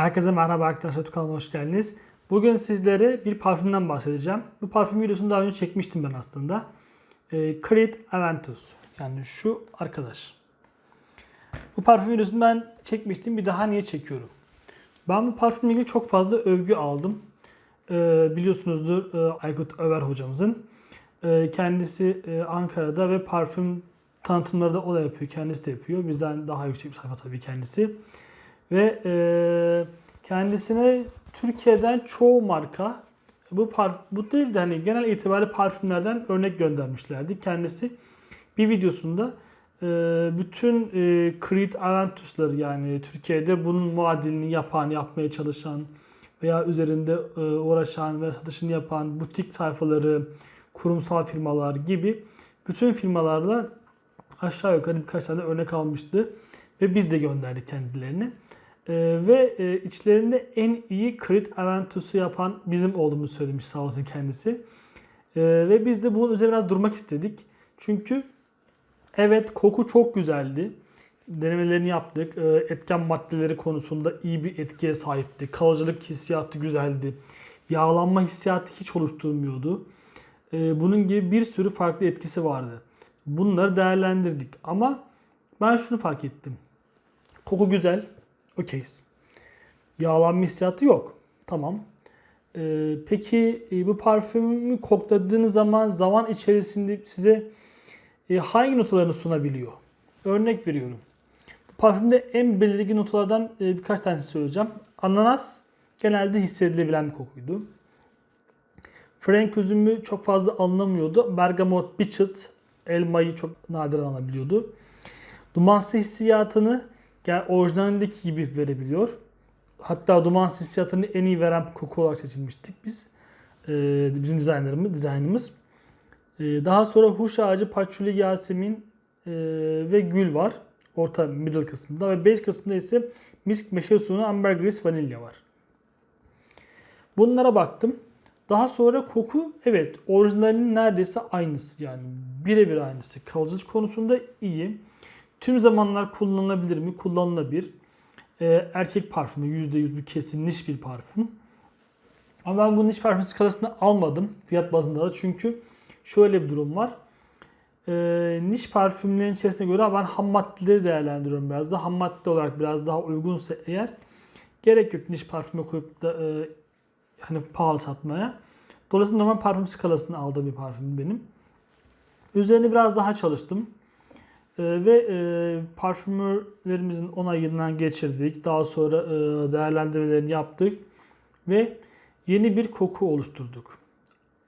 Herkese merhaba arkadaşlar, kanalıma hoş geldiniz. Bugün sizlere bir parfümden bahsedeceğim. Bu parfüm videosunu daha önce çekmiştim ben aslında. Ee, Creed Aventus. Yani şu arkadaş. Bu parfüm videosunu ben çekmiştim. Bir daha niye çekiyorum? Ben bu parfümle ilgili çok fazla övgü aldım. Ee, biliyorsunuzdur e, Aykut Över hocamızın. Ee, kendisi e, Ankara'da ve parfüm tanıtımları da o da yapıyor. Kendisi de yapıyor. Bizden daha yüksek bir sayfa tabii kendisi. Ve e, kendisine Türkiye'den çoğu marka bu parf bu değil de hani genel itibariyle parfümlerden örnek göndermişlerdi. Kendisi bir videosunda e, bütün e, Creed Aventus'ları yani Türkiye'de bunun muadilini yapan, yapmaya çalışan veya üzerinde e, uğraşan ve satışını yapan butik sayfaları, kurumsal firmalar gibi bütün firmalarla aşağı yukarı birkaç tane örnek almıştı ve biz de gönderdik kendilerini. Ee, ve e, içlerinde en iyi Creed Aventus'u yapan bizim olduğumuzu söylemiş sağ olsun kendisi. Ee, ve biz de bunun üzerine biraz durmak istedik. Çünkü evet koku çok güzeldi. Denemelerini yaptık. Ee, etken maddeleri konusunda iyi bir etkiye sahipti. Kalıcılık hissiyatı güzeldi. Yağlanma hissiyatı hiç oluşturmuyordu. Bunun gibi bir sürü farklı etkisi vardı. Bunları değerlendirdik. Ama ben şunu fark ettim. Koku güzel. Okeyiz. Yağlanma hissiyatı yok. Tamam. Ee, peki e, bu parfümü kokladığınız zaman zaman içerisinde size e, hangi notalarını sunabiliyor? Örnek veriyorum. Bu parfümde en belirgin notalardan e, birkaç tanesi söyleyeceğim. Ananas genelde hissedilebilen bir kokuydu. Frank üzümü çok fazla alınamıyordu. Bergamot, bir çıt, elmayı çok nadiren alabiliyordu. Dumansı hissiyatını yani orijinalindeki gibi verebiliyor. Hatta dumansız hissiyatını en iyi veren koku olarak seçilmiştik biz. Ee, bizim dizaynlarımız, dizaynımız. Ee, daha sonra huş ağacı, patchouli, yasemin e, ve gül var. Orta middle kısmında ve base kısmında ise misk, meşe sunu, ambergris, vanilya var. Bunlara baktım. Daha sonra koku evet orijinalinin neredeyse aynısı yani birebir aynısı. Kalıcılık konusunda iyi. Tüm zamanlar kullanılabilir mi? Kullanılabilir. Ee, erkek parfümü %100 bir kesin niş bir parfüm. Ama ben bu niş parfüm skalasını almadım fiyat bazında da çünkü şöyle bir durum var. Ee, niş parfümlerin içerisine göre ben ham maddeleri değerlendiriyorum biraz da. Ham madde olarak biraz daha uygunsa eğer gerek yok niş parfüme koyup da e, hani pahalı satmaya. Dolayısıyla normal parfüm skalasını aldığım bir parfüm benim. Üzerine biraz daha çalıştım. Ee, ve e, parfümörlerimizin onayından geçirdik. Daha sonra e, değerlendirmelerini yaptık ve yeni bir koku oluşturduk.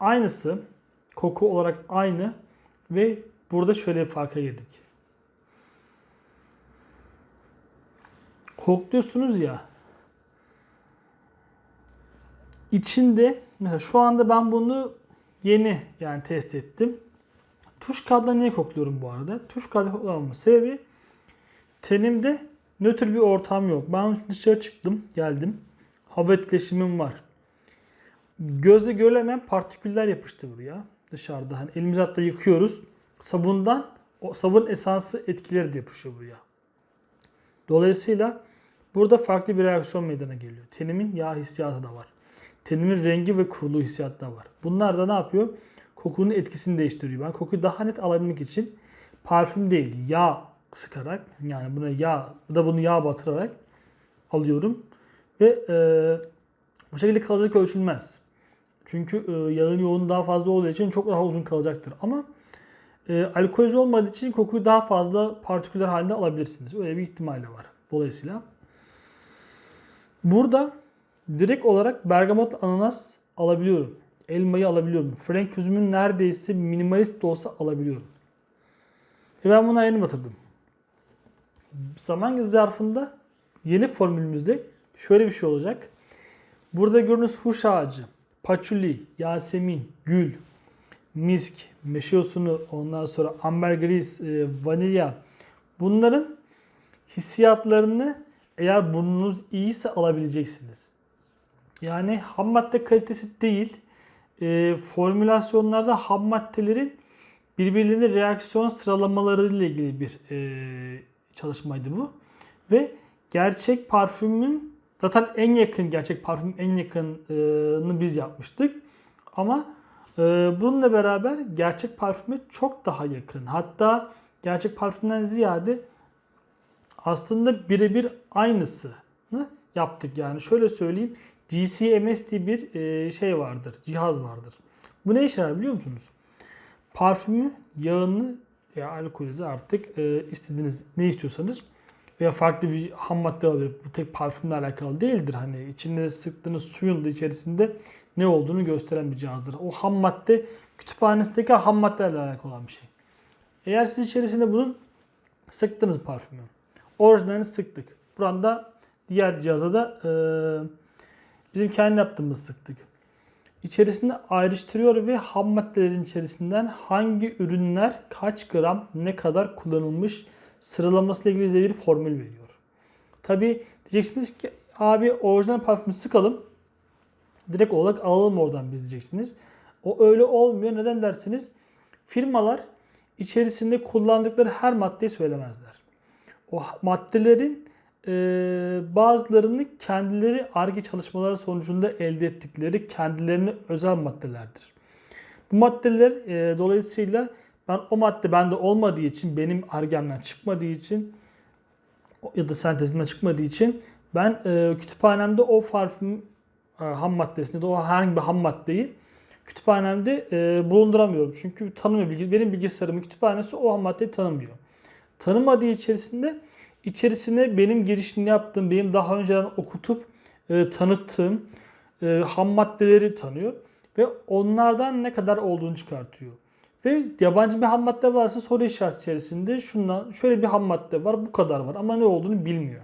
Aynısı, koku olarak aynı ve burada şöyle bir farka girdik. Kokluyorsunuz ya. İçinde mesela şu anda ben bunu yeni yani test ettim. Tuş kağıdına niye kokluyorum bu arada? Tuş kağıdı koklamamın sebebi tenimde nötr bir ortam yok. Ben dışarı çıktım, geldim. Hava etkileşimim var. Gözle görülemeyen partiküller yapıştı buraya dışarıda. Hani elimizi hatta yıkıyoruz. Sabundan o sabun esansı etkileri de yapışıyor buraya. Dolayısıyla burada farklı bir reaksiyon meydana geliyor. Tenimin yağ hissiyatı da var. Tenimin rengi ve kuruluğu hissiyatı da var. Bunlar da ne yapıyor? Kokunun etkisini değiştiriyor. Ben kokuyu daha net alabilmek için parfüm değil yağ sıkarak yani buna yağ da bunu yağ batırarak alıyorum ve e, bu şekilde kalıcılık ölçülmez. Çünkü e, yağın yoğunluğu daha fazla olduğu için çok daha uzun kalacaktır. Ama e, alkolizli olmadığı için kokuyu daha fazla partiküller halinde alabilirsiniz. Öyle bir ihtimal de var. Dolayısıyla burada direkt olarak bergamot ananas alabiliyorum elmayı alabiliyorum. Frank üzümün neredeyse minimalist de olsa alabiliyorum. Ve ben buna yeni batırdım. Zaman zarfında yeni formülümüzde şöyle bir şey olacak. Burada gördüğünüz huş ağacı, paçuli, yasemin, gül, misk, meşe yosunu, ondan sonra ambergris, e, vanilya bunların hissiyatlarını eğer burnunuz iyiyse alabileceksiniz. Yani ham madde kalitesi değil, e, formülasyonlarda ham maddelerin birbirlerine reaksiyon sıralamaları ile ilgili bir e, çalışmaydı bu. Ve gerçek parfümün Zaten en yakın gerçek parfüm en yakınını biz yapmıştık. Ama e, bununla beraber gerçek parfüme çok daha yakın. Hatta gerçek parfümden ziyade aslında birebir aynısını yaptık. Yani şöyle söyleyeyim. GCMS diye bir e, şey vardır, cihaz vardır. Bu ne işe yarar biliyor musunuz? Parfümü, yağını ya alkolüze artık e, istediğiniz ne istiyorsanız veya farklı bir ham madde olabilir. Bu tek parfümle alakalı değildir. Hani içinde sıktığınız suyun da içerisinde ne olduğunu gösteren bir cihazdır. O ham madde kütüphanesindeki ham maddelerle alakalı olan bir şey. Eğer siz içerisinde bunun sıktınız parfümü. Orijinalini sıktık. Burada diğer cihaza da e, bizim kendi yaptığımız sıktık. İçerisinde ayrıştırıyor ve ham maddelerin içerisinden hangi ürünler kaç gram ne kadar kullanılmış sıralamasıyla ilgili bize bir formül veriyor. Tabi diyeceksiniz ki abi orijinal parfümü sıkalım. Direkt olarak alalım oradan biz diyeceksiniz. O öyle olmuyor. Neden derseniz firmalar içerisinde kullandıkları her maddeyi söylemezler. O maddelerin e, bazılarını kendileri ARGE çalışmaları sonucunda elde ettikleri kendilerine özel maddelerdir. Bu maddeler e, dolayısıyla ben o madde bende olmadığı için, benim ARGE'mden çıkmadığı için ya da sentezimden çıkmadığı için ben e, kütüphanemde o parfüm e, ham maddesini de o herhangi bir ham maddeyi kütüphanemde e, bulunduramıyorum. Çünkü tanımıyor. bilgi- Benim bilgisayarımın kütüphanesi o ham maddeyi tanımıyor. Tanımadığı içerisinde içerisine benim girişini yaptığım, benim daha önceden okutup e, tanıttığım e, ham maddeleri tanıyor ve onlardan ne kadar olduğunu çıkartıyor. Ve yabancı bir ham madde varsa soru işareti içerisinde şundan şöyle bir ham madde var bu kadar var ama ne olduğunu bilmiyor.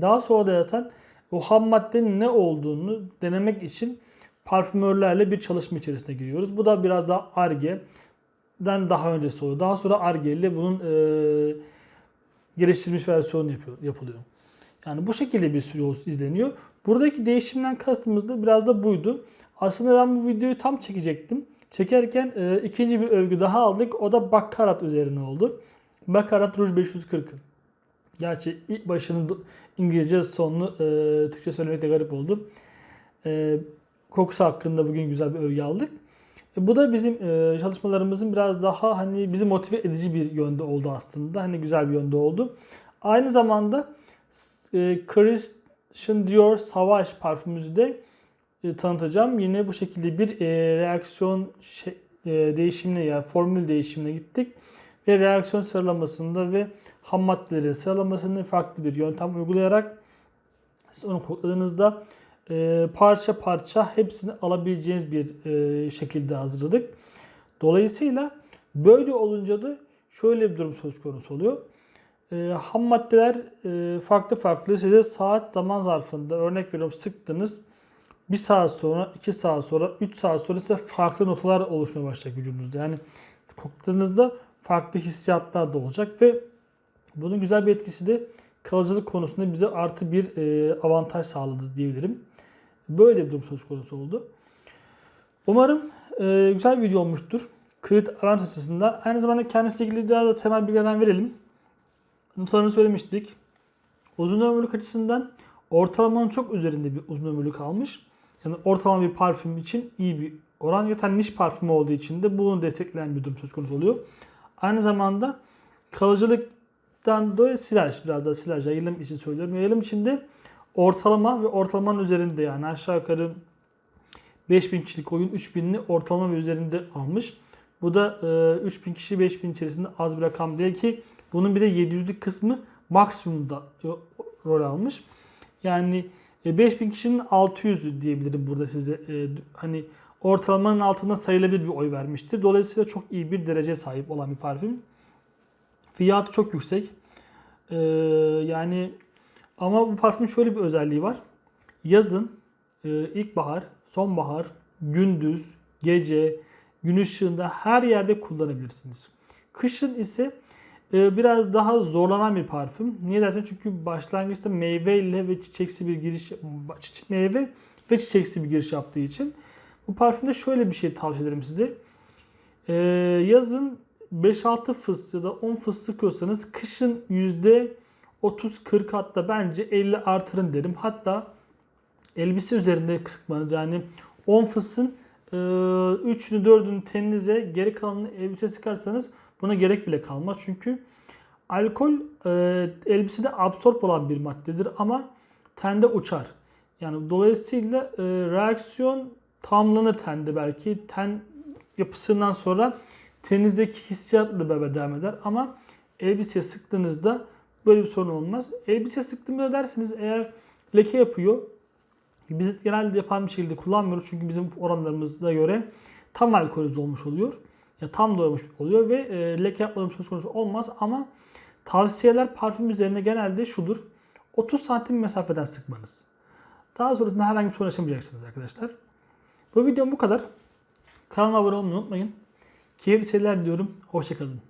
Daha sonra da zaten o ham maddenin ne olduğunu denemek için parfümörlerle bir çalışma içerisine giriyoruz. Bu da biraz daha ARGE'den daha öncesi oluyor. Daha sonra ARGE ile bunun e, geliştirilmiş versiyonu yapıyor, yapılıyor. Yani bu şekilde bir yol izleniyor. Buradaki değişimden kastımız da biraz da buydu. Aslında ben bu videoyu tam çekecektim. Çekerken e, ikinci bir övgü daha aldık. O da Baccarat üzerine oldu. Baccarat Rouge 540. Gerçi ilk başını İngilizce sonunu e, Türkçe söylemek de garip oldu. E, kokusu hakkında bugün güzel bir övgü aldık. Bu da bizim e, çalışmalarımızın biraz daha hani bizi motive edici bir yönde oldu aslında. Hani güzel bir yönde oldu. Aynı zamanda e, Christian Dior Sauvage parfümümüzü de e, tanıtacağım. Yine bu şekilde bir reaksiyon değişimine yani formül değişimine gittik. Ve reaksiyon sıralamasında ve ham maddeleri sıralamasını farklı bir yöntem uygulayarak siz onu kodladığınızda e, parça parça hepsini alabileceğiniz bir e, şekilde hazırladık. Dolayısıyla böyle olunca da şöyle bir durum söz konusu oluyor. E, ham maddeler e, farklı farklı size saat zaman zarfında örnek veriyorum sıktınız. Bir saat sonra, iki saat sonra, üç saat sonra size farklı notalar oluşmaya başlayacak vücudunuzda. Yani kokladığınızda farklı hissiyatlar da olacak ve bunun güzel bir etkisi de kalıcılık konusunda bize artı bir e, avantaj sağladı diyebilirim. Böyle bir durum söz konusu oldu. Umarım e, güzel bir video olmuştur. Credit Event açısından. Aynı zamanda kendisiyle ilgili daha da temel bilgilerden verelim. Notalarını söylemiştik. Uzun ömürlük açısından ortalamanın çok üzerinde bir uzun ömürlük almış. Yani ortalama bir parfüm için iyi bir oran. Zaten niş parfüm olduğu için de bunu destekleyen bir durum söz konusu oluyor. Aynı zamanda kalıcılıktan dolayı silaj, biraz daha silaj yayılım için söylüyorum. Yayılım için de ortalama ve ortalamanın üzerinde yani aşağı yukarı 5000 kişilik oyun 3000'li ortalama ve üzerinde almış. Bu da e, 3000 kişi 5000 içerisinde az bir rakam değil ki bunun bir de 700'lük kısmı maksimumda e, rol almış. Yani e, 5000 kişinin 600'ü diyebilirim burada size. E, hani ortalamanın altında sayılabilir bir oy vermiştir. Dolayısıyla çok iyi bir dereceye sahip olan bir parfüm. Fiyatı çok yüksek. E, yani ama bu parfümün şöyle bir özelliği var. Yazın, e, ilkbahar, sonbahar, gündüz, gece, gün ışığında her yerde kullanabilirsiniz. Kışın ise e, biraz daha zorlanan bir parfüm. Niye dersen çünkü başlangıçta meyveyle ve çiçeksi bir giriş çiçek meyve ve çiçeksi bir giriş yaptığı için bu parfümde şöyle bir şey tavsiye ederim size. E, yazın 5-6 fıstık ya da 10 fıstık yiyorsanız kışın 30-40 hatta bence 50 artırın derim. Hatta elbise üzerinde sıkmanız yani 10 fısın 3'ünü 4'ünü teninize geri kalanını elbise sıkarsanız buna gerek bile kalmaz. Çünkü alkol e, elbisede absorb olan bir maddedir ama tende uçar. Yani dolayısıyla e, reaksiyon tamamlanır tende belki. Ten yapısından sonra teninizdeki hissiyatla beraber devam eder ama elbiseye sıktığınızda böyle bir sorun olmaz. Elbise sıktığımda derseniz eğer leke yapıyor biz genelde yapan bir şekilde kullanmıyoruz çünkü bizim oranlarımıza göre tam alkolüz olmuş oluyor. Ya tam doymuş oluyor ve e, leke yapmadığım söz konusu olmaz ama tavsiyeler parfüm üzerine genelde şudur. 30 santim mesafeden sıkmanız. Daha sonrasında herhangi bir sorun yaşamayacaksınız arkadaşlar. Bu videom bu kadar. Kanalıma abone olmayı unutmayın. Keyifli seyirler diliyorum. Hoşçakalın.